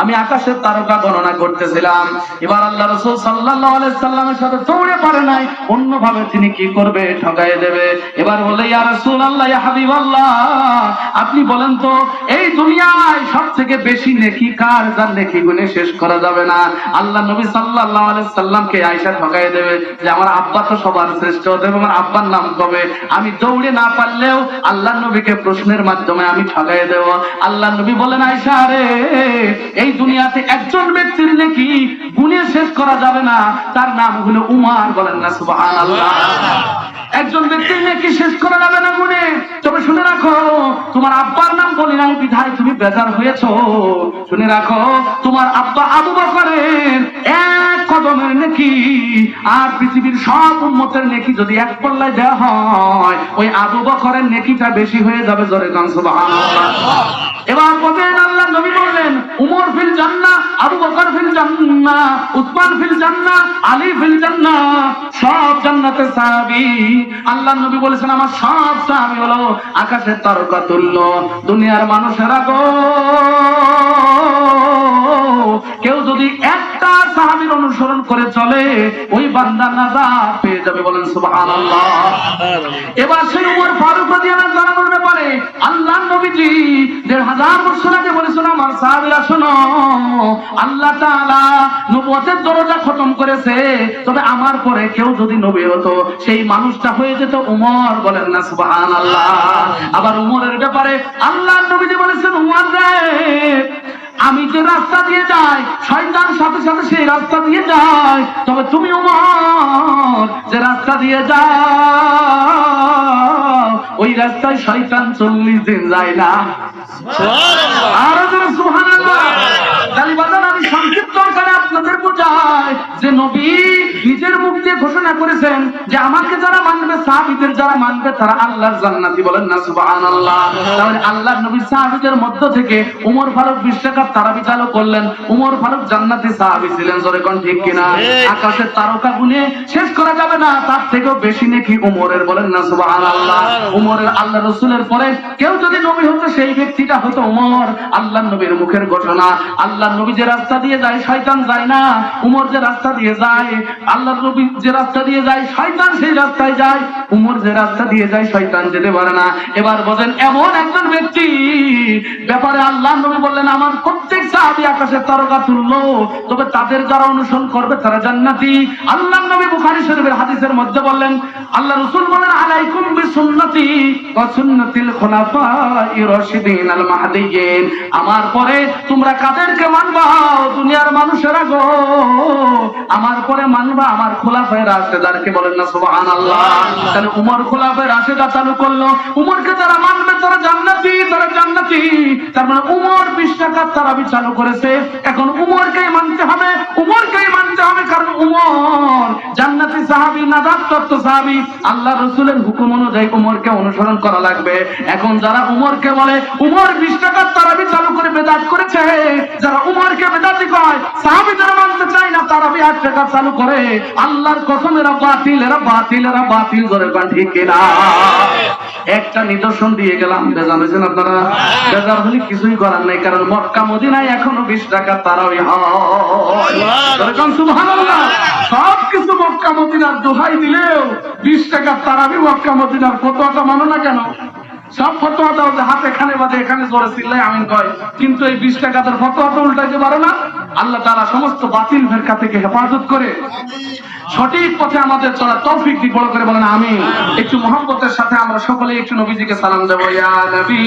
আমি আকাশের তারকা গণনা করতেছিলাম। এবার আল্লাহ রসুল আলাইহি সাল্লামের সাথে দৌড়ে পারে নাই। অন্যভাবে তিনি কি করবে? ঠকাই দেবে। এবার বলে ইয়া রাসূলুল্লাহ, ইয়া হাবিবাল্লাহ, আপনি বলেন তো, এই দুনিয়ায় সব থেকে বেশি নেকি কার? যার নেকি গুণে শেষ করা যাবে না। আল্লাহ নবী আলাইহি সাল্লামকে আয়েশা ঠকাই দেবে যে, আমার আব্বা তো সবার শ্রেষ্ঠ হবে আমার আব্বার নাম কবে? আমি দৌড়ে না পারলেও আল্লাহ নবীকে প্রশ্নের মাধ্যমে আমি ঠকাই দেব। আল্লাহ নবী বলেন আয়সা রে এই দুনিয়াতে একজন ব্যক্তির নাকি গুণে শেষ করা যাবে না। তার নাম হলো উমার, বলেন না, সুবহানাল্লাহ। একজন ব্যক্তির নাকি শেষ করা যাবে না গুণে। তবে শুনে রাখো, তোমার আব্বার নাম বলি নাই বিধায় তুমি বেজার হয়েছো। শুনে রাখো, তোমার আব্বা আবু বকরের এক কদমের নেকি আর পৃথিবীর সব উন্মতের নেকি যদি এক পল্লায় দেওয়া হয়, ওই আবু বকরের নেকিটা বেশি হয়ে যাবে জোরে গান, সুবহানাল্লাহ। এবার বলেন উমর ফিল জান্নাহ আবু বকর ফিল জান্নাহ উসমান ফিল জান্নাহ আলী ফিল জান্নাহ সব জান্নাতে সাহাবী। আল্লাহ নবী বলেছেন আমার সব সাহাবী হলো আকাশের তারকা তুল্য দুনিয়ার মানুষেরা গো। কেউ যদি একটা সাহাবীর অনুসরণ করে চলে ওই বান্দা নাজাত পেয়ে যাবে বলেন সুবহানাল্লাহ। এবার সেই উমর ফারুক রাদিয়াল্লাহু তাআলার ব্যাপারে আল্লাহ নবীজি দেড় হাজার বছর আগে বলেছেন আমার সাহাবীরা শোনো, আল্লাহ দরজা খতম করেছে। তবে আমার পরে কেউ যদি নবী হতো, সেই মানুষটা হয়ে যেত উমর। বলেন না আবার উমরের ব্যাপারে আল্লাহ নবীজি বলেছেন, উমর রে, আমি যে রাস্তা দিয়ে যাই, শয়তান সাথে সাথে সেই রাস্তা দিয়ে যায়। তবে তুমি উমর, যে রাস্তা দিয়ে যাও ওই রাস্তায় শয়তান চল্লিশ দিন যায় না। আরও আমি সংক্ষিপ্ত আকারে আপনাদের যে নবী নিজের মুখ দিয়ে ঘোষণা করেছেন যে আমাকে যারা মানবে সাহাবীদের যারা মানবে তারা আল্লাহর জান্নাতি বলেন না সুবহানাল্লাহ। তাহলে আল্লাহর নবী সাহাবীদের মধ্য থেকে উমর ফারুক বিশ টাকার তারাবি করলেন। উমর ফারুক জান্নাতি সাহাবী ছিলেন জোরে কোন ঠিক কিনা? আকাশের তারকা গুনে শেষ করা যাবে না তার থেকেও বেশি নাকি উমরের বলেন না সুবহানাল্লাহ। উমরের আল্লাহ রসুলের পরে কেউ যদি নবী হতো সেই ব্যক্তিটা হতো উমর। আল্লাহ নবীর মুখের ঘটনা আল্লাহ নবী যে রাস্তা দিয়ে যায় শয়তান যায় না। উমর যে রাস্তা দিয়ে যায় আল্লাহ নবী যে রাস্তা দিয়ে যায় শয়তান সেই রাস্তায় যায়। উমর যে রাস্তা দিয়ে যায়, শয়তান যেতে পারে না। এবার বলেন এমন একজন ব্যক্তি, ব্যাপারে আল্লাহ নবী বললেন, আমার প্রত্যেক সাহাবী আকাশের তারকা তুললো তবে তাদের যারা অনুসরণ করবে তারা জান্নাতি। আল্লাহ নবী বুখারী শরীফের হাদিসের মধ্যে বললেন, আল্লাহ রাসূল বলেন, আলাইকুম বিসুন্নতি ওয়া সুন্নাতিল খুলাফায়ে রাশিদিন আল মাহদিয়িন আমার পরে তোমরা কাদেরকে মানবা? দুনিয়ার মানুষেরা গো, আমার পরে মানবা? আমার খোলাফায়ে রাশিদারকে বলেন না, সুবহানাল্লাহ। তাহলে উমর খোলাফায়ে রাশিদা চালু করল। উমরকে যারা মানবে, তারা জান্নাতি তারা জান্নাতি। তার মানে উমর বিশ চালু করেছে। এখন উমরকেই মানতে হবে, উমরকেই মানতে হবে, কারণ উমর জান্নাতি সাহাবী তত্ত্ব সাহাবী। আল্লাহ রসুলের হুকুম অনুযায়ী উমরকে অনুসরণ করা লাগবে। এখন যারা উমরকে বলে, উমর বিশ তারাবি চালু করে বেদাত করেছে, যারা উমরকে বেদাতি কয় সাহাবী যারা আট টাকা চালু করে আল্লাহর কসম এরা বাতিল এরা বাতিল এরা বাতিল ধরে পান ঠিক একটা নিদর্শন দিয়ে গেলাম বেজান হয়েছেন আপনারা? বেজার হলে কিছুই করার নাই কারণ মক্কা মদিনায় এখনও বিশ টাকা হয়। সব কিছু মক্কা মদিনার দোহাই দিলেও বিশ টাকার তারাবি মক্কা মদিনার ফতোয়াটা মানো না কেন? সব ফতোয়া দাও যে হাত এখানে বাজে এখানে জোরে চিল্লাই আমিন কয়। কিন্তু এই বিশ টাকার ফতোয়া তো উল্টাইতে পারো না। আল্লাহ তারা সমস্ত বাতিল ফেরকা থেকে হেফাজত করে সঠিক পথে আমাদের চলা তৌফিক দিক বড় করে বলেন আমি একটু মোহাম্মতের সাথে আমরা সকলে একটু নবীজিকে সালাম দেবো, ইয়া নবী।